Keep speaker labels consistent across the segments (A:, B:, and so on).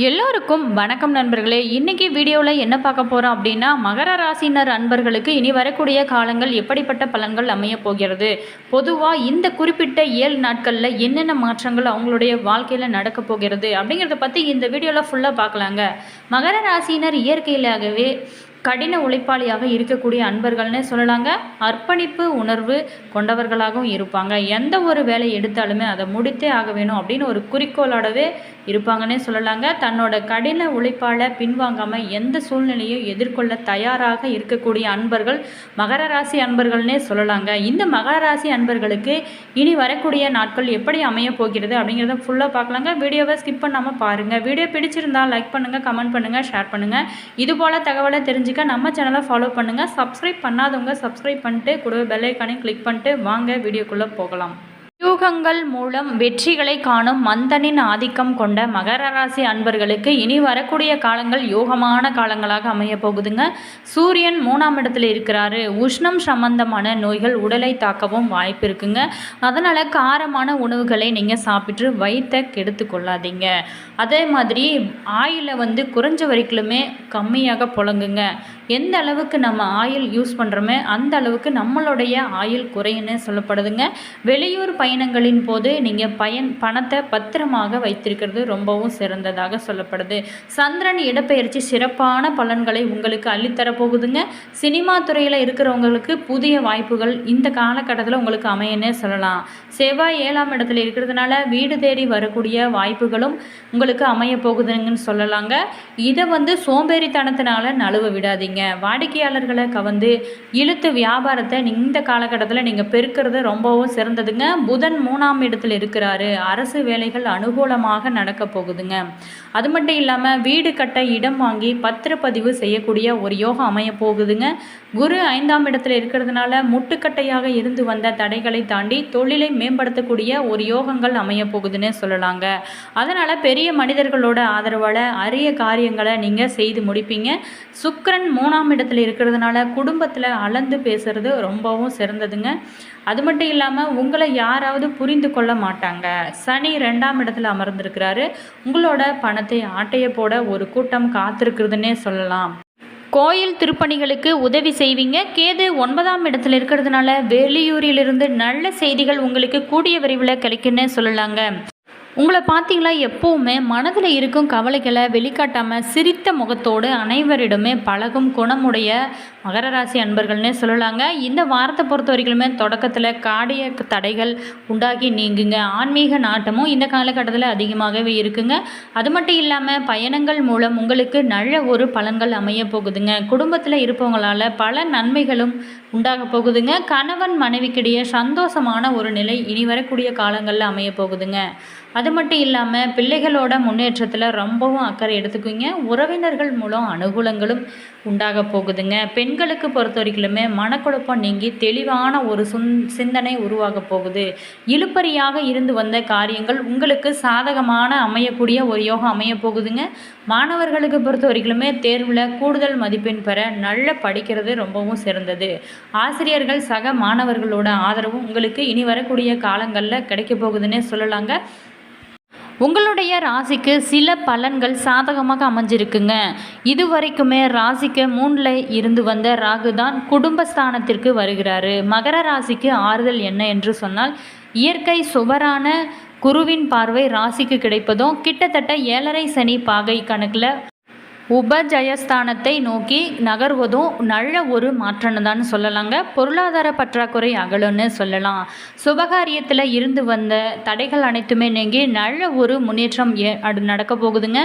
A: எல்லோருக்கும் வணக்கம் நண்பர்களே. இன்றைக்கி வீடியோவில் என்ன பார்க்க போகிறோம் அப்படின்னா மகர ராசினர் அன்பர்களுக்கு இனி வரக்கூடிய காலங்கள் எப்படிப்பட்ட பலன்கள் அமைய போகிறது? பொதுவாக இந்த குறிப்பிட்ட ஏழு நாட்களில் என்னென்ன மாற்றங்கள் அவங்களுடைய வாழ்க்கையில் நடக்க போகிறது அப்படிங்கிறத பற்றி இந்த வீடியோவில் ஃபுல்லாக பார்க்கலாங்க. மகர ராசினர் இயற்கையிலாகவே கடின உழைப்பாளியாக இருக்கக்கூடிய அன்பர்கள்னே சொல்லலாங்க. அர்ப்பணிப்பு உணர்வு கொண்டவர்களாகவும் இருப்பாங்க. எந்த ஒரு வேலை எடுத்தாலுமே அதை முடித்தே ஆக வேணும் அப்படின்னு ஒரு குறிக்கோளோடவே இருப்பாங்கன்னே சொல்லலாங்க. தன்னோட கடின உழைப்பால் பின்வாங்காமல் எந்த சூழ்நிலையும் எதிர்கொள்ள தயாராக இருக்கக்கூடிய அன்பர்கள் மகர ராசி அன்பர்கள்னே சொல்லலாங்க. இந்த மகர ராசி அன்பர்களுக்கு இனி வரக்கூடிய நாட்கள் எப்படி அமைய போகிறது அப்படிங்கிறத ஃபுல்லாக பார்க்கலாங்க. வீடியோவை ஸ்கிப் பண்ணாமல் பாருங்கள் வீடியோ பிடிச்சிருந்தால் லைக் பண்ணுங்கள் கமெண்ட் பண்ணுங்கள் ஷேர் பண்ணுங்கள் இது போல் தகவலை தெரிஞ்சுக்க நம்ம சேனலை ஃபாலோ பண்ணுங்கள் சப்ஸ்கிரைப் பண்ணாதவங்க சப்ஸ்கிரைப் பண்ணிட்டு கூடவே பெல்லைக்கானையும் கிளிக் பண்ணிட்டு வாங்க. வீடியோக்குள்ளே போகலாம். யூகங்கள் மூலம் வெற்றிகளை காணும் மந்தனின் ஆதிக்கம் கொண்ட மகர ராசி அன்பர்களுக்கு இனி வரக்கூடிய காலங்கள் யோகமான காலங்களாக அமைய போகுதுங்க. சூரியன் மூணாம் இடத்துல இருக்கிறாரு. உஷ்ணம் சம்பந்தமான நோய்கள் உடலை தாக்கவும் வாய்ப்பு இருக்குங்க. அதனால் காரமான உணவுகளை நீங்கள் சாப்பிட்டு வயிற்றை கெடுத்து கொள்ளாதீங்க. அதே மாதிரி ஆயிலை வந்து குறைஞ்ச வரைக்குமே கம்மியாக புழங்குங்க. எந்த அளவுக்கு நம்ம ஆயில் யூஸ் பண்ணுறோமே அந்த அளவுக்கு நம்மளுடைய ஆயில் குறையுன்னு சொல்லப்படுதுங்க. வெளியூர் பயணங்களின் போது நீங்கள் பயன் பணத்தை பத்திரமாக வைத்திருக்கிறது ரொம்பவும் சிறந்ததாக சொல்லப்படுது. சந்திரன் இடப்பெயர்ச்சி சிறப்பான பலன்களை உங்களுக்கு அள்ளித்தரப்போகுதுங்க. சினிமா துறையில் இருக்கிறவங்களுக்கு புதிய வாய்ப்புகள் இந்த காலகட்டத்தில் உங்களுக்கு அமையன்னே சொல்லலாம். செவ்வாய் ஏழாம் இடத்துல இருக்கிறதுனால வீடு தேடி வரக்கூடிய வாய்ப்புகளும் உங்களுக்கு அமைய போகுதுங்கன்னு சொல்லலாங்க. இதை வந்து சோம்பேறித்தனத்தினால நழுவ விடாதீங்க. வாடிக்கையாளர்களை கவர்ந்து இழுத்து வியாபாரத்தை இந்த காலகட்டத்தில் நீங்கள் பெருக்கிறது ரொம்பவும் சிறந்ததுங்க. புதன் மூணாம் இடத்துல இருக்கிறாரு. அரசு வேலைகள் அனுகூலமாக நடக்க போகுதுங்க. அது மட்டும் இல்லாமல் வீடு கட்ட இடம் வாங்கி பத்திரப்பதிவு செய்யக்கூடிய ஒரு யோகம் அமைய போகுதுங்க. குரு ஐந்தாம் இடத்துல இருக்கிறதுனால முட்டுக்கட்டையாக இருந்து வந்த தடைகளை தாண்டி தொழிலை மேம்படுத்தக்கூடிய ஒரு யோகங்கள் அமைய போகுதுன்னு சொல்லலாங்க. அதனால் பெரிய மனிதர்களோட ஆதரவால் அரிய காரியங்களை நீங்கள் செய்து முடிப்பீங்க. சுக்கரன் மூணாம் இடத்துல இருக்கிறதுனால குடும்பத்தில் அளந்து பேசுறது ரொம்பவும் சிறந்ததுங்க. அது மட்டும் இல்லாமல் உங்களை யார் யாராவது புரிந்து கொள்ள மாட்டாங்க. சனி ரெண்டாம் இடத்துல அமர்ந்திருக்கிறாரு. உங்களோட பணத்தை ஆட்டைய போட ஒரு கூட்டம் காத்திருக்கிறதுனே சொல்லலாம். கோயில் திருப்பணிகளுக்கு உதவி செய்வீங்க. கேது ஒன்பதாம் இடத்துல இருக்கிறதுனால வெளியூரிலிருந்து நல்ல செய்திகள் உங்களுக்கு கூடிய விரைவில் கிடைக்குன்னு சொல்லலாங்க. உங்களை பார்த்தீங்களா? எப்போவுமே மனதில் இருக்கும் கவலைகளை வெளிக்காட்டாமல் சிரித்த முகத்தோடு அனைவரிடமே பழகும் குணமுடைய மகர ராசி அன்பர்கள்னே சொல்லலாங்க. இந்த வாரத்தை பொறுத்த வரைக்குமே தொடக்கத்தில் காடிய தடைகள் உண்டாகி நீங்குங்க. ஆன்மீக நாட்டமும் இந்த காலகட்டத்தில் அதிகமாகவே இருக்குங்க. அது மட்டும் இல்லாமல் பயணங்கள் மூலம் உங்களுக்கு நல்ல ஒரு பலன்கள் அமைய போகுதுங்க. குடும்பத்தில் இருப்பவங்களால் பல நன்மைகளும் உண்டாக போகுதுங்க. கணவன் மனைவிக்கிடையே சந்தோஷமான ஒரு நிலை இனி வரக்கூடிய காலங்களில் அமைய போகுதுங்க. அது மட்டும் இல்லாமல் பிள்ளைகளோட முன்னேற்றத்தில் ரொம்பவும் அக்கறை எடுத்துக்குவீங்க. உறவினர்கள் மூலம் அனுகூலங்களும் உண்டாக போகுதுங்க. பெண்களுக்கு பொறுத்த வரைக்குமே மனக்குழப்பம் நீங்கி தெளிவான ஒரு சுந் சிந்தனை உருவாக போகுது. இழுப்பறியாக இருந்து வந்த காரியங்கள் உங்களுக்கு சாதகமான அமையக்கூடிய ஒரு யோகம் அமைய போகுதுங்க. மாணவர்களுக்கு பொறுத்த வரைக்குமே தேர்வில் கூடுதல் மதிப்பெண் பெற நல்ல படிக்கிறது ரொம்பவும் சிறந்தது. ஆசிரியர்கள் சக மாணவர்களோட ஆதரவும் உங்களுக்கு இனி வரக்கூடிய காலங்களில் கிடைக்க போகுதுன்னே சொல்லலாங்க. உங்களுடைய ராசிக்கு சில பலன்கள் சாதகமாக அமைஞ்சிருக்குங்க. இது வரைக்குமே ராசிக்கு மூணில் இருந்து வந்த ராகு தான் குடும்பஸ்தானத்திற்கு வருகிறாரு. மகர ராசிக்கு ஆறுதல் என்ன என்று சொன்னால் இயற்கை சுவரான குருவின் பார்வை ராசிக்கு கிடைப்பதும் கிட்டத்தட்ட ஏழரை சனி பாகை கணக்கில் உபஜயஸ்தானத்தை நோக்கி நகர்வதும் நல்ல ஒரு மாற்றம் தான் சொல்லலாங்க. பொருளாதார பற்றாக்குறை அகலும்னு சொல்லலாம். சுபகாரியத்தில் இருந்து வந்த தடைகள் அனைத்துமே நீங்கி நல்ல ஒரு முன்னேற்றம் ஏ அது நடக்க போகுதுங்க.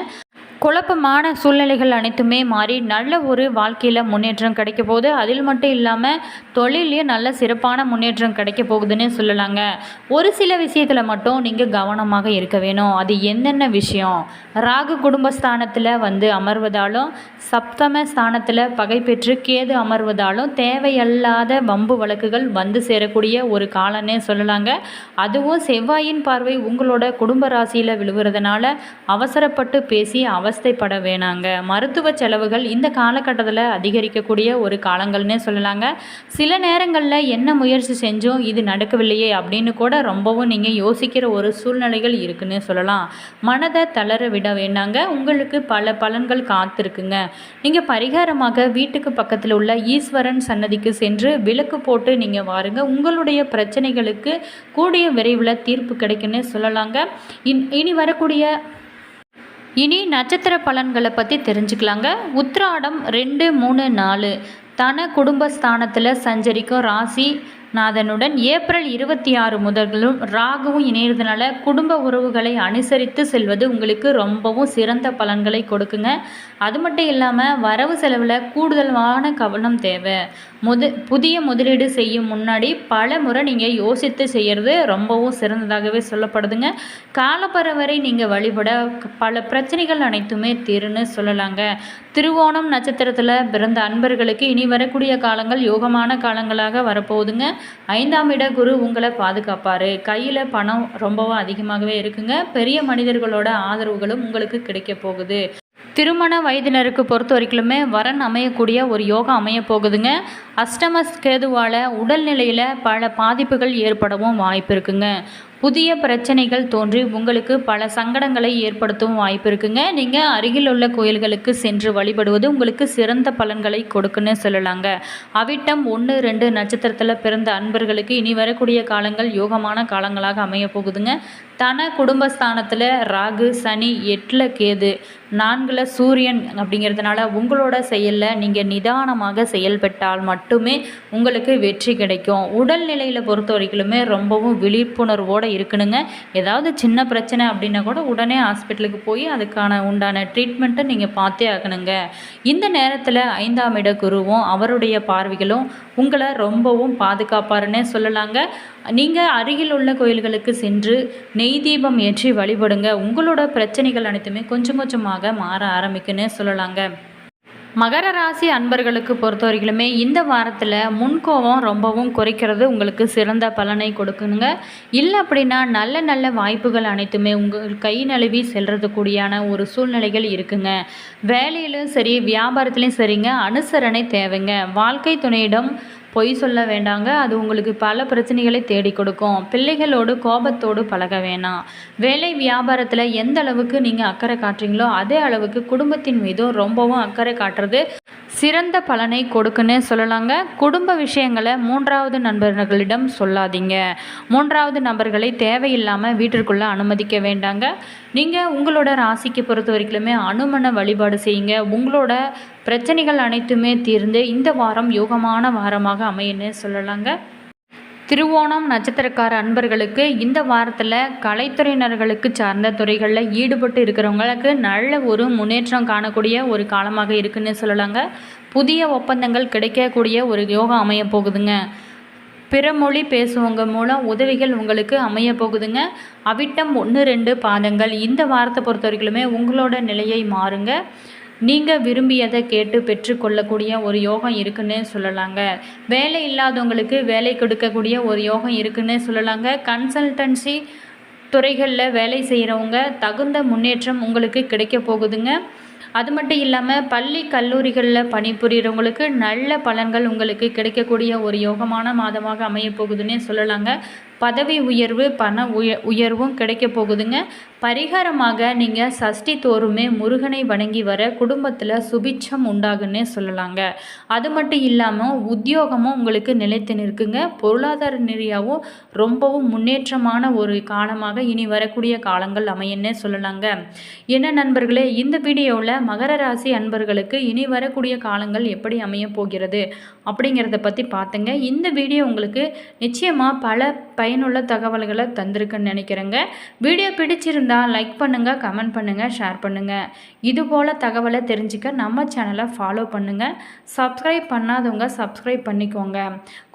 A: குழப்பமான சூழ்நிலைகள் அனைத்துமே மாறி நல்ல ஒரு வாழ்க்கையில் முன்னேற்றம் கிடைக்க போகுது அதில் மட்டும் இல்லாமல் தொழிலையும் நல்ல சிறப்பான முன்னேற்றம் கிடைக்க போகுதுன்னு சொல்லலாங்க. ஒரு சில விஷயத்தில் மட்டும் நீங்கள் கவனமாக இருக்க வேணும். அது என்னென்ன விஷயம்? ராகு குடும்பஸ்தானத்தில் வந்து அமர்வதாலும் சப்தம ஸ்தானத்தில் பகை பெற்று கேது அமர்வதாலும் தேவையல்லாத வம்பு வழக்குகள் வந்து சேரக்கூடிய ஒரு காலன்னே சொல்லலாங்க. அதுவும் செவ்வாயின் பார்வை உங்களோட குடும்ப ராசியில் விழுவுறதுனால அவசரப்பட்டு பேசி அவ அவஸ்தைப்பட வேணாங்க. மருத்துவ செலவுகள் இந்த காலகட்டத்தில் அதிகரிக்கக்கூடிய ஒரு காலங்கள்னே சொல்லலாங்க. சில நேரங்களில் என்ன முயற்சி செஞ்சும் இது நடக்கவில்லையே அப்படின்னு கூட ரொம்பவும் நீங்கள் யோசிக்கிற ஒரு சூழ்நிலைகள் இருக்குன்னு சொல்லலாம். மனதை தளர விட வேண்டாங்க. உங்களுக்கு பல பலன்கள் காத்திருக்குங்க. நீங்கள் பரிகாரமாக வீட்டுக்கு பக்கத்தில் உள்ள ஈஸ்வரன் சன்னதிக்கு சென்று விளக்கு போட்டு நீங்கள் வாருங்க. உங்களுடைய பிரச்சனைகளுக்கு கூடிய விரைவில் தீர்ப்பு கிடைக்குன்னு சொல்லலாங்க. இன் இனி வரக்கூடிய இனி நட்சத்திர பலன்களை பற்றி தெரிஞ்சுக்கலாங்க. உத்ராடம் ரெண்டு மூணு நாலு. தன குடும்பஸ்தானத்தில் சஞ்சரிக்கும் ராசி. நாதனுடன் ஏப்ரல் இருபத்தி ஆறு முதலும் ராகுவும் இணைகிறதுனால குடும்ப உறவுகளை அனுசரித்து செல்வது உங்களுக்கு ரொம்பவும் சிறந்த பலன்களை கொடுக்குங்க. அது மட்டும் இல்லாமல் வரவு செலவில் கூடுதலான கவனம் தேவை. முத புதிய முதலீடு செய்யும் முன்னாடி பல முறை நீங்கள் யோசித்து செய்கிறது ரொம்பவும் சிறந்ததாகவே சொல்லப்படுதுங்க. காலப்பரவரை நீங்கள் வழிபட பல பிரச்சனைகள் அனைத்துமே தீருன்னு சொல்லலாங்க. திருவோணம் நட்சத்திரத்தில் பிறந்த அன்பர்களுக்கு இனி வரக்கூடிய காலங்கள் யோகமான காலங்களாக வரப்போகுதுங்க. ஐந்தாம் இட குரு உங்களை பாதுகாப்பார். கையில் பணம் ரொம்பவும் அதிகமாகவே இருக்குங்க. பெரிய மனிதர்களோட ஆதரவுகளும் உங்களுக்கு கிடைக்க போகுது. திருமண வயதினருக்கு பொறுத்த வரைக்குமே வரன் அமையக்கூடிய ஒரு யோகம் அமைய போகுதுங்க. அஷ்டம கேதுவால் உடல்நிலையில் பல பாதிப்புகள் ஏற்படவும் வாய்ப்பு இருக்குங்க. புதிய பிரச்சனைகள் தோன்றி உங்களுக்கு பல சங்கடங்களை ஏற்படுத்தவும் வாய்ப்பு இருக்குங்க. நீங்கள் அருகில் உள்ள கோயில்களுக்கு சென்று வழிபடுவது உங்களுக்கு சிறந்த பலன்களை கொடுக்குன்னு சொல்லலாங்க. அவிட்டம் ஒன்று ரெண்டு நட்சத்திரத்தில் பிறந்த அன்பர்களுக்கு இனி வரக்கூடிய காலங்கள் யோகமான காலங்களாக அமைய போகுதுங்க. தன குடும்பஸ்தானத்தில் ராகு சனி எட்டில் கேது நான்கில் சூரியன் அப்படிங்கிறதுனால உங்களோட செயலில் நீங்கள் நிதானமாக செயல்பட்டால் மட்டுமே உங்களுக்கு வெற்றி கிடைக்கும். உடல்நிலையில் பொறுத்த வரைக்குமே ரொம்பவும் விழிப்புணர்வோடு இருக்கணுங்க. ஏதாவது சின்ன பிரச்சனை அப்படின்னா கூட உடனே ஹாஸ்பிட்டலுக்கு போய் அதுக்கான உண்டான ட்ரீட்மெண்ட்டை நீங்கள் பார்த்தே ஆகணுங்க. இந்த நேரத்தில் ஐந்தாம் இட குருவும் அவருடைய பார்வைகளும் உங்களை ரொம்பவும் பாதுகாப்பாருன்னே சொல்லலாங்க. நீங்கள் அருகில் உள்ள கோயில்களுக்கு சென்று நெய் நெய் தீபம் ஏற்றி வழிபடுங்க. உங்களோட பிரச்சனைகள் அனைத்துமே கொஞ்சம் கொஞ்சமாக மாற ஆரம்பிக்குன்னு சொல்லலாங்க. மகர ராசி அன்பர்களுக்கு பொறுத்த வரைக்குமே இந்த வாரத்தில் முன்கோபம் ரொம்பவும் குறைக்கிறது. உங்களுக்கு சிறந்த பலனை கொடுக்குங்க. இல்லை அப்படின்னா நல்ல நல்ல வாய்ப்புகள் அனைத்துமே உங்கள் கை நழுவி செல்றதுக்கூடியான ஒரு சூழ்நிலைகள் இருக்குங்க. வேலையிலும் சரி வியாபாரத்துலேயும் சரிங்க. அனுசரணை தேவைங்க. வாழ்க்கை துணையிடம் பொய் சொல்ல வேண்டாங்க. அது உங்களுக்கு பல பிரச்சனைகளை தேடி கொடுக்கும். பிள்ளைகளோடு கோபத்தோடு பழக வேணாம். வேலை வியாபாரத்தில் எந்த அளவுக்கு நீங்கள் அக்கறை காட்டுறீங்களோ அதே அளவுக்கு குடும்பத்தின் மீதும் ரொம்பவும் அக்கறை காட்டுறது சிறந்த பலனை கொடுக்குன்னு சொல்லலாங்க. குடும்ப விஷயங்களை மூன்றாவது நண்பர்களிடம் சொல்லாதீங்க. மூன்றாவது நபர்களை தேவையில்லாமல் வீட்டிற்குள்ளே அனுமதிக்க வேண்டாங்க. நீங்கள் உங்களோட ராசிக்கு பொறுத்த வரைக்குமே அனுமன வழிபாடு செய்யுங்க. உங்களோட பிரச்சனைகள் அனைத்துமே தீர்ந்து இந்த வாரம் யோகமான வாரமாக அமையுன்னு சொல்லலாங்க. திருவோணம் நட்சத்திரக்கார அன்பர்களுக்கு இந்த வாரத்தில் கலைத்துறையினர்களுக்கு சார்ந்த துறைகளில் ஈடுபட்டு இருக்கிறவங்களுக்கு நல்ல ஒரு முன்னேற்றம் காணக்கூடிய ஒரு காலமாக இருக்குன்னு சொல்லலாங்க. புதிய ஒப்பந்தங்கள் கிடைக்கக்கூடிய ஒரு யோகம் அமைய போகுதுங்க. பிற மொழி பேசுவவங்க மூலம் உதவிகள் உங்களுக்கு அமைய போகுதுங்க. அவிட்டம் ஒன்று ரெண்டு பாதங்கள் இந்த வாரத்தை பொறுத்த வரைக்குமே உங்களோட நிலையை மாறுங்க. நீங்கள் விரும்பியதை கேட்டு பெற்றுக்கொள்ளக்கூடிய ஒரு யோகம் இருக்குன்னு சொல்லலாங்க. வேலை இல்லாதவங்களுக்கு வேலை கொடுக்கக்கூடிய ஒரு யோகம் இருக்குன்னு சொல்லலாங்க. கன்சல்டன்சி துறைகளில் வேலை செய்கிறவங்க தகுந்த முன்னேற்றம் உங்களுக்கு கிடைக்க போகுதுங்க. அது மட்டும் இல்லாமல் பள்ளி கல்லூரிகளில் பணிபுரிகிறவங்களுக்கு நல்ல பலன்கள் உங்களுக்கு கிடைக்கக்கூடிய ஒரு யோகமான மாதமாக அமையப்போகுதுன்னே சொல்லலாங்க. பதவி உயர்வு பண உய உயர்வும் கிடைக்க போகுதுங்க. பரிகாரமாக நீங்கள் சஷ்டி தோறுமே முருகனை வணங்கி வர குடும்பத்தில் சுபிட்சம் உண்டாகுன்னே சொல்லலாங்க. அது மட்டும் இல்லாமல் உத்தியோகமும் உங்களுக்கு நிலைத்து நிற்குங்க. பொருளாதார நெறியாகவும் ரொம்பவும் முன்னேற்றமான ஒரு காலமாக இனி வரக்கூடிய காலங்கள் அமையன்னே சொல்லலாங்க. என்ன நண்பர்களே இந்த வீடியோவில் மகர ராசி அன்பர்களுக்கு இனி வரக்கூடிய காலங்கள் எப்படி அமைய போகிறது அப்படிங்கிறத பற்றி பார்த்துங்க இந்த வீடியோ உங்களுக்கு நிச்சயமாக பல பயனுள்ள தகவல்களை தந்திருக்குன்னு நினைக்கிறேங்க. வீடியோ பிடிச்சிருந்தா லைக் பண்ணுங்கள் கமெண்ட் பண்ணுங்கள் ஷேர் பண்ணுங்கள் இதுபோல் தகவலை தெரிஞ்சுக்க நம்ம சேனலை ஃபாலோ பண்ணுங்கள் சப்ஸ்கிரைப் பண்ணாதவங்க சப்ஸ்கிரைப் பண்ணிக்கோங்க.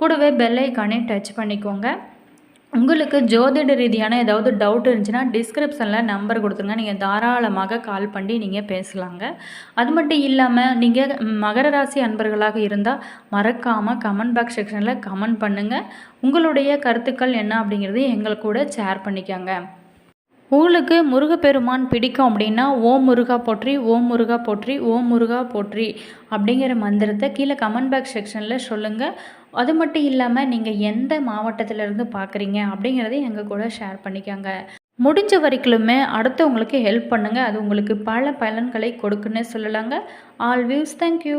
A: கூடவே பெல் ஐக்கானே டச் பண்ணிக்கோங்க. உங்களுக்கு ஜோதிட ரீதியான ஏதாவது டவுட் இருந்துச்சுன்னா டிஸ்கிரிப்ஷனில் நம்பர் கொடுத்துருங்க. நீங்கள் தாராளமாக கால் பண்ணி நீங்கள் பேசலாங்க. அது மட்டும் இல்லாமல் நீங்கள் மகர ராசி அன்பர்களாக இருந்தால் மறக்காமல் கமெண்ட் பாக்ஸ் செக்ஷனில் கமெண்ட் பண்ணுங்கள் உங்களுடைய கருத்துக்கள் என்ன அப்படிங்கிறது எங்கள் கூட ஷேர் பண்ணிக்கோங்க. உங்களுக்கு முருகப்பெருமான் பிடிக்கும் அப்படின்னா ஓம் முருகா போற்றி ஓம் முருகா போற்றி ஓம் முருகா போற்றி அப்படிங்கிற மந்திரத்தை கீழே கமெண்ட் பாக்ஸ் செக்ஷனில் சொல்லுங்கள் அது மட்டும் இல்லாமல் நீங்கள் எந்த மாவட்டத்திலேருந்து பார்க்குறீங்க அப்படிங்கிறதையும் எங்கள் கூட ஷேர் பண்ணிக்கோங்க. முடிஞ்ச வரைக்குமே அடுத்தவங்களுக்கு ஹெல்ப் பண்ணுங்கள் அது உங்களுக்கு பல பலன்களை கொடுக்குன்னு சொல்லலாங்க. All views thank you